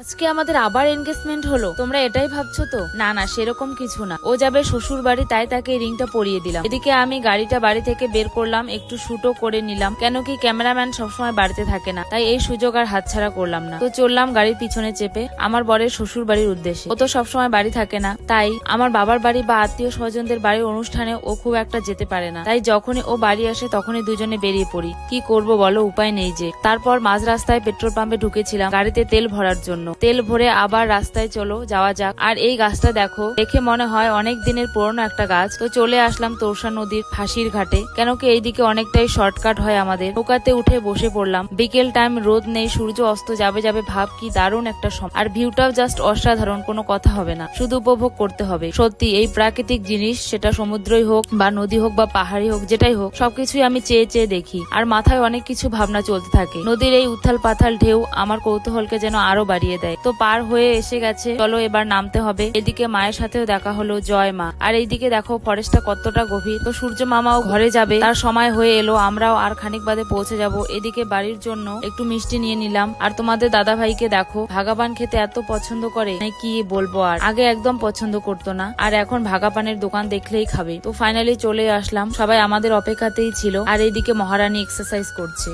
আজকে আমাদের আবার এনগেজমেন্ট হলো। তোমরা এটাই ভাবছ তো? না না, সেরকম কিছু না। ও যাবে শ্বশুর বাড়ি তাই তাকে রিংটা পরিয়ে দিলাম। এদিকে আমি গাড়িটা বাড়ি থেকে বের করলাম, একটু শুটও করে নিলাম। কেন কি ক্যামেরাম্যান সবসময় বাড়িতে থাকে না, তাই এই সুযোগ আর হাতছাড়া করলাম না। তো চললাম গাড়ির পিছনে চেপে আমার বরের শ্বশুর বাড়ির উদ্দেশ্যে। ও তো সবসময় বাড়ি থাকে না, তাই আমার বাবার বাড়ি বা আত্মীয় স্বজনদের বাড়ির অনুষ্ঠানে ও খুব একটা যেতে পারে না। তাই যখনই ও বাড়ি আসে, তখনই দুজনে বেরিয়ে পড়ি। কি করব বলো, উপায় নেই যে। তারপর মাঝ রাস্তায় পেট্রোল পাম্পে ঢুকেছিলাম, গাড়িতে তেল ভরার জন্য। তেল ভরে আবার রাস্তায় চলো, যাওয়া যাক। আর এই গাছটা দেখো, দেখে মনে হয় অনেক দিনের পুরনো একটা গাছ। তো চলে আসলাম তোরসা নদীর ফাঁসির ঘাটে কেন কি এইদিকে অনেকটাই শর্টকাট হয় আমাদের। নৌকাতে উঠে বসে পড়লাম। বিকেল টাইম রোদ নেই, সূর্য অস্ত যাবে যাবে ভাব কি দারুণ একটা সময় আর ভিউটাও জাস্ট অসাধারণ, কোনো কথা হবে না। শুধু উপভোগ করতে হবে। সত্যি, এই প্রাকৃতিক জিনিস, সেটা সমুদ্রই হোক বা নদী হোক বা পাহাড়ি হোক, যেটাই হোক, সবকিছুই আমি চেয়ে চেয়ে দেখি। আর মাথায় অনেক কিছু ভাবনা চলতে থাকে। নদীর এই উত্থাল পাথাল ঢেউ আমার কৌতূহলকে যেন আরও বাড়িয়ে দেয়। তো পার হয়ে এসে গেছে। চলো এবার নামতে হবে। এদিকে মায়ের সাথেও দেখা হলো জয় মা। আর এইদিকে দেখো, ফরেস্টটা কতটা গভীর। তো সূর্য মামাও ঘরে যাবে। তার সময় হয়ে এলো। আমরাও আর খানিক বাদে পৌঁছে যাব। এদিকে বাড়ির জন্য একটু মিষ্টি নিয়ে নিলাম। আর তোমাদের দাদা ভাইকে দেখো, ভাগাপান খেতে এত পছন্দ করে। মানে কি বলব আর? আগে একদম পছন্দ করতো না। আর এখন ভাগাপানের দোকান দেখলেই খাবে। তো ফাইনালি চলে আসলাম। সবাই আমাদের অপেক্ষাতেই ছিল। আর এইদিকে মহারানী এক্সারসাইজ করছে।